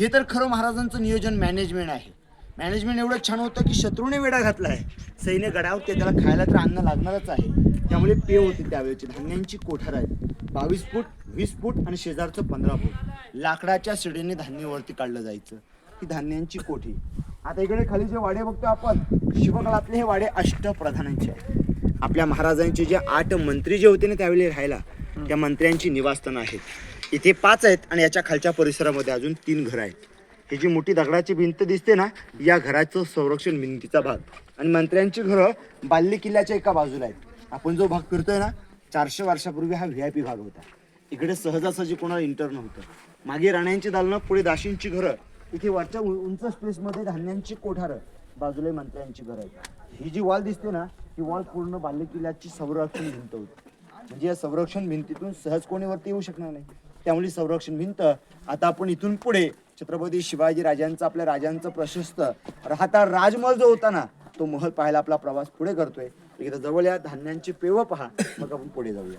हे तर खरं महाराजांचं नियोजन मॅनेजमेंट आहे. मॅनेजमेंट एवढं छान होतं की शत्रूने वेढा घातला आहे सैन्य गडावर ते त्याला खायला तर अन्न लागणारच आहे. त्यामुळे पे होते त्यावेळेची. धान्यांची कोठार आहे बावीस फूट वीस फूट आणि शेजारचं पंधरा फूट. लाकडाच्या शिडीने धान्य वरती काढलं जायचं. ही धान्यांची कोठी. आता इकडे खाली जे वाडे बघतो आपण शिवकाळातले हे वाडे अष्टप्रधानांचे आहेत. आपल्या महाराजांचे जे आठ मंत्री जे होते ना त्यावेळी राहायला त्या मंत्र्यांची निवासस्थानं आहेत. इथे पाच आहेत आणि याच्या खालच्या परिसरामध्ये अजून तीन घरं आहेत. ही जी मोठी दगडाची भिंत दिसते ना या घराचं संरक्षण भिंतीचा भाग. आणि मंत्र्यांची घरं बाल्ली किल्ल्याच्या एका बाजूला आहेत. आपण जो भाग फिरतोय ना चारशे वर्षापूर्वी हा व्ही आय पी भाग होता. इकडे सहजासहजी कोणाला इंटर नव्हतं. मागे राण्यांची दालनं पुढे दाशींची घरं. इथे वरच्या उंच स्पेसमध्ये धान्यांची कोठारं. बाजूला मंत्र्यांची घरं आहेत. ही जी वॉल दिसते ना ही वॉल पूर्ण बाल्य किल्ल्याची संरक्षण भिंत होती. म्हणजे या संरक्षण भिंतीतून सहज कोणीवरती येऊ शकणार नाही. त्यामुळे संरक्षण भिंत. आता आपण इथून पुढे छत्रपती शिवाजी राजांचा आपल्या राजांचं प्रशस्त राहता राजमहल जो होता ना तो महल पाहायला आपला प्रवास पुढे करतोय. जवळ या धान्यांची पेव पहा. मग आपण पुढे जाऊया.